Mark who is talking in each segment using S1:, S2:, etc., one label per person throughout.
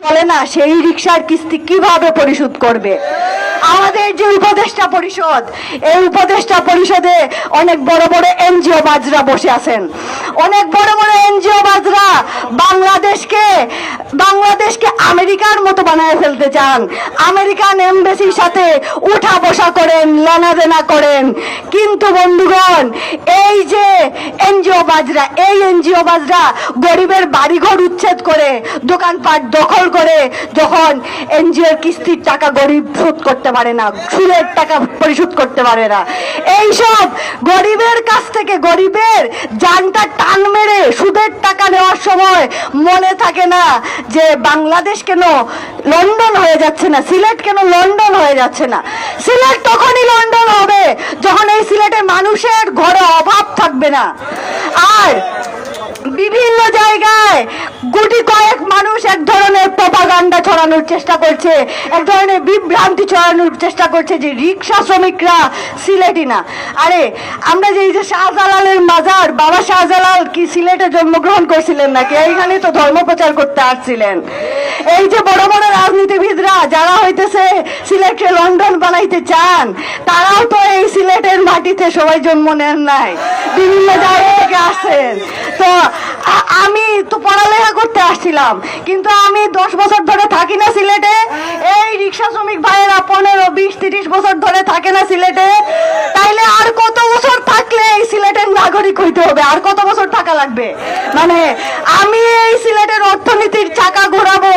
S1: চলে না সেই রিক্সার কিস্তি কীভাবে পরিশোধ করবে? আমাদের যে উপদেষ্টা পরিষদ, এই উপদেষ্টা পরিষদে অনেক বড় বড় এনজিও বাজরা বসে আছেন। অনেক বড় বড় এনজিও বাজরা বাংলাদেশকে বাংলাদেশকে আমেরিকার মতো বানায় ফেলতে চান। আমেরিকান এমবেসির সাথে উঠা বসা করেন লেনাদেনা করেন। কিন্তু বন্ধুগণ, এই যে এনজিও বাজরা, এই এনজিও বাজরা গরিবের বাড়িঘর উচ্ছেদ করে, দোকানপাট দখল করে, যখন এনজিওর কিস্তির টাকা গরিব শোধ করতে পারে না সুদের টাকা পরিশোধ করতে পারে না। এইসব গরিবের কাছ থেকে গরিবের জানটা টান মেরে সুদের টাকা নেওয়ার সময় মনে থাকে না যে বাংলাদেশ কেন লন্ডন হয়ে যাচ্ছে না, সিলেট কেন লন্ডন হয়ে যাচ্ছে না। সিলেট তখনই লন্ডন হবে যখন এই সিলেটে মানুষের ঘরে অভাব থাকবে না। আর বিভিন্ন জায়গায় গুটি কয়েক মানুষ এক চেষ্টা করছে এক ধরনের বিভ্রান্তি ছড়ানোর চেষ্টা করছে যে রিক্সা শ্রমিকরা সিলেটি না। আরে, আমরা যে এই যে শাহজালালের মাজার, বাবা শাহজালাল কি সিলেটে জন্মগ্রহণ করছিলেন নাকি? এইখানে তো ধর্ম প্রচার করতে আসছিলেন। এই যে বড় বড় রাজনীতিবিদরা, যারা হইতেছে সিলেটকে লন্ডন বানাইতে চান, তারাও তো এই সিলেটের মাটিতে সবাই জন্ম নেন নাই। বিভিন্ন জায়গা থেকে আসছেন। তো আমি তো পড়ালেখা করতে আসছিলাম, কিন্তু আমি দশ বছর ধরে থাকি না সিলেটে। এই রিক্সা শ্রমিক ভাইয়েরা পনেরো, বিশ, তিরিশ বছর ধরে থাকে না সিলেটে। তাইলে আর কত বছর থাকলে এই সিলেটের নাগরিক হইতে হবে আর কত বছর থাকা লাগবে মানে আমি এই সিলেটের অর্থনীতির চাকা ঘোরাবো,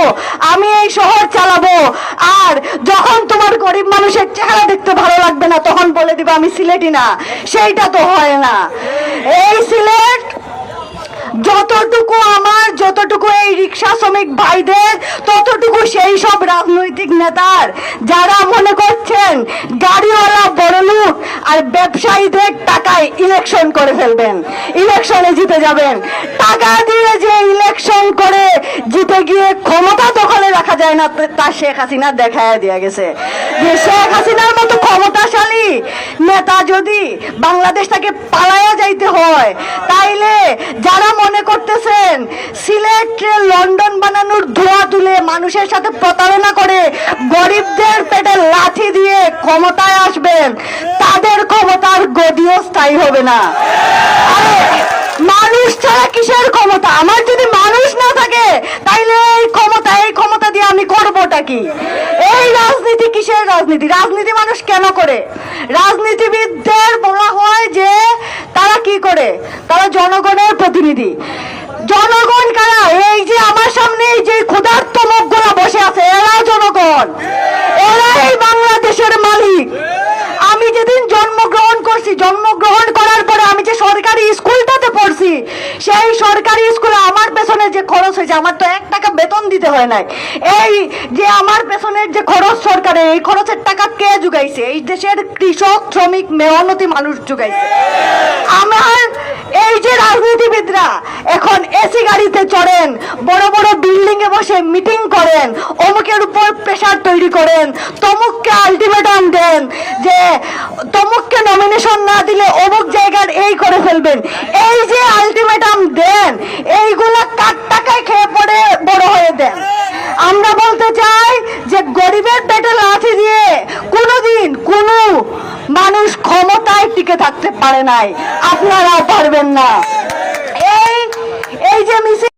S1: আমি এই শহর চালাবো, আর যখন তোমার গরিব মানুষের চেহারা দেখতে ভালো লাগবে না, তখন বলে দিবে আমি সিলেটি না, সেইটা তো হয় না। এই সিলেট যতটুকু আমার, যতটুকু এই রিক্সা শ্রমিক ভাইদের, ততটুকু সেই সব রাজনৈতিক নেতার, যারা মনে করছেন গাড়িওয়ালা বড়লোক আর ব্যবসায়ীদের টাকায় ইলেকশন করে ফেলবেন। ইলেকশনে জিতে যাবেন। টাকা দিয়ে যে ইলেকশন করে জিতে গিয়ে ক্ষমতা দখলে রাখা যায় না, তা শেখ হাসিনা দেখায় দিয়ে গেছে। যে শেখ হাসিনার মতো ক্ষমতাশালী নেতা যদি বাংলাদেশ থেকে পালায়া যাইতে হয়, তাইলে যারা মনে করতেছেন সিলেটকে লন্ডন বানানোর ধোয়া তুলে মানুষের সাথে প্রতারণা করে গরিবদের পেটে লাঠি দিয়ে ক্ষমতায় আসবেন, তাদের ক্ষমতার গদিও স্থায়ী হবে না। মানুষ ছাড়া কিসের ক্ষমতা? আমার যদি মানুষ না থাকে, তাইলে এই ক্ষমতা এই ক্ষমতা দিয়ে আমি করবোটা কি? এই রাজনীতি কিসের রাজনীতি? রাজনীতি মানুষ কেন করে? রাজনীতিবিদদের বলা হয় যে তারা কি করে তারা জনগণের প্রতিনিধি জনগণ কারা এই যে আমার সামনে এই যে ক্ষুধার্ত মুখগুলা বসে আছে এরা জনগণ এরাই বাংলাদেশের মালিক আমি যেদিন জন্মগ্রহণ করার পরে আমি যে সরকারি স্কুলটাতে পড়ছি, সেই সরকারি স্কুলে আমার পেছনে যে খরচ হয়েছে, আমার তো এক টাকা বেতন দিতে হয় নাই। এই যে আমার পেছনের যে খরচ সরকারের এই খরচের টাকা কে জুগাইছে? এই দেশের কৃষক, শ্রমিক, মেহনতি মানুষ জুগাইছে। আমার এই যে রাজনীতিবিদরা এখন এসি গাড়িতে চড়েন, বড় বড় বিল্ডিং এ বসে মিটিং করেন, অমুকের উপর প্রেশার তৈরি করেন, তমুককে আলটিমেটাম দেন যে তমুককে নমিনেশন না দিলে অমুক জায়গার এই করে ফেলবেন। এই যে আলটিমেটাম দেন, এইগুলা কার টাকায় খেয়ে পড়ে বড় হয়ে দেন। আমরা বলতে চাই যে গরিবের পেটে লাঠি দিয়ে কোনোদিন কোনো মানুষ ক্ষমতায় টিকে থাকতে পারে নাই। আপনারাও পারবেন না। এই এই যে মিছিল